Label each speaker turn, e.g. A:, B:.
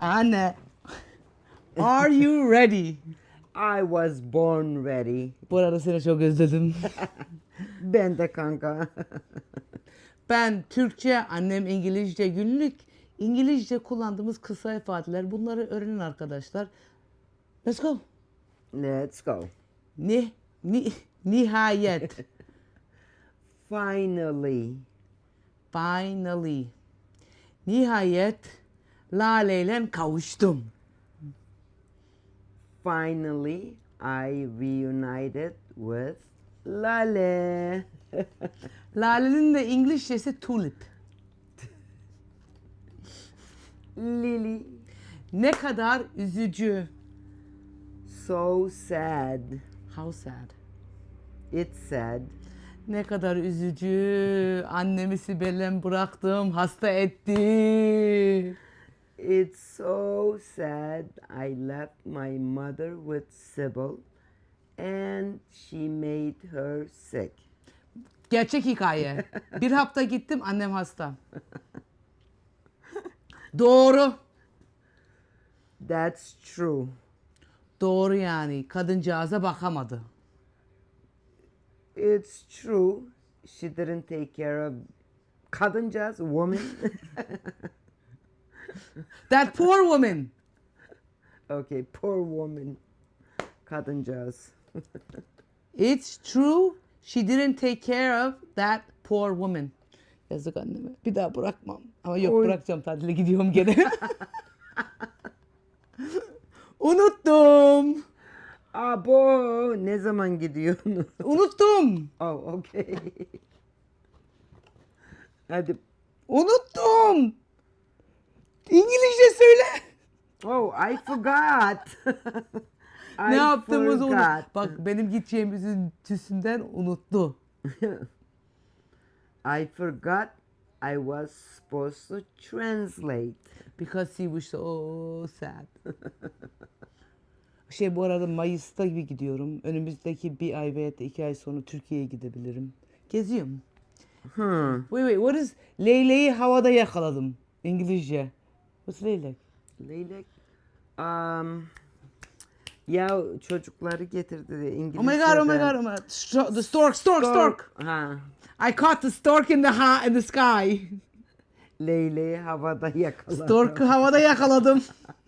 A: Anne. Are you ready?
B: I was born ready.
A: Bu arada seni çok özledim.
B: Ben de kanka.
A: Ben Türkçe, annem İngilizce günlük. İngilizce kullandığımız kısa ifadeler. Bunları öğrenin arkadaşlar. Let's go.
B: Let's go.
A: Ni, ni, nihayet.
B: Finally.
A: Finally. Nihayet Lale ile kavuştum.
B: Finally, I reunited with Lale.
A: Lale'nin de İngilizcesi tulip.
B: Lily.
A: Ne kadar üzücü.
B: So sad.
A: How sad.
B: It's sad.
A: Ne kadar üzücü. Annemi Sibel'le bıraktım. Hasta etti.
B: It's so sad. I left my mother with Sybil and she made her sick.
A: Gerçek hikaye. Bir hafta gittim annem hasta. Doğru.
B: That's true.
A: Doğru yani. Kadıncağıza bakamadı.
B: It's true. She didn't take care of kadıncağız, woman.
A: That poor woman.
B: okay, poor woman. Kadıncağız.
A: It's true. She didn't take care of that poor woman. Yazık anneme. Bir daha bırakmam. Ama yok
B: Oy.
A: bırakacağım tatile gidiyorum gene. Unuttum.
B: Abo, ne zaman gidiyorsun?
A: Unuttum.
B: oh, okay. Hadi.
A: Unuttum. İngilizce söyle.
B: Oh, I forgot. I
A: ne yaptığımızı unut.
B: forgot.
A: Bak benim gideceğimizin tüsünden unuttu.
B: I forgot I was supposed to translate.
A: Because he was so sad. şey bu arada Mayıs'ta gibi gidiyorum. Önümüzdeki bir ay veya iki ay sonra Türkiye'ye gidebilirim. Geziyorum.
B: Hmm.
A: Wait wait what is Leyleği havada yakaladım. İngilizce. What's leylek?
B: Leylek. Um, ya çocukları getirdi İngilizce.
A: Oh my god, oh my god, oh my god. Sto- The stork, stork, stork.
B: Ha.
A: I caught the stork in the ha in the sky.
B: Leyleği havada yakaladı.
A: Stork'u havada yakaladım.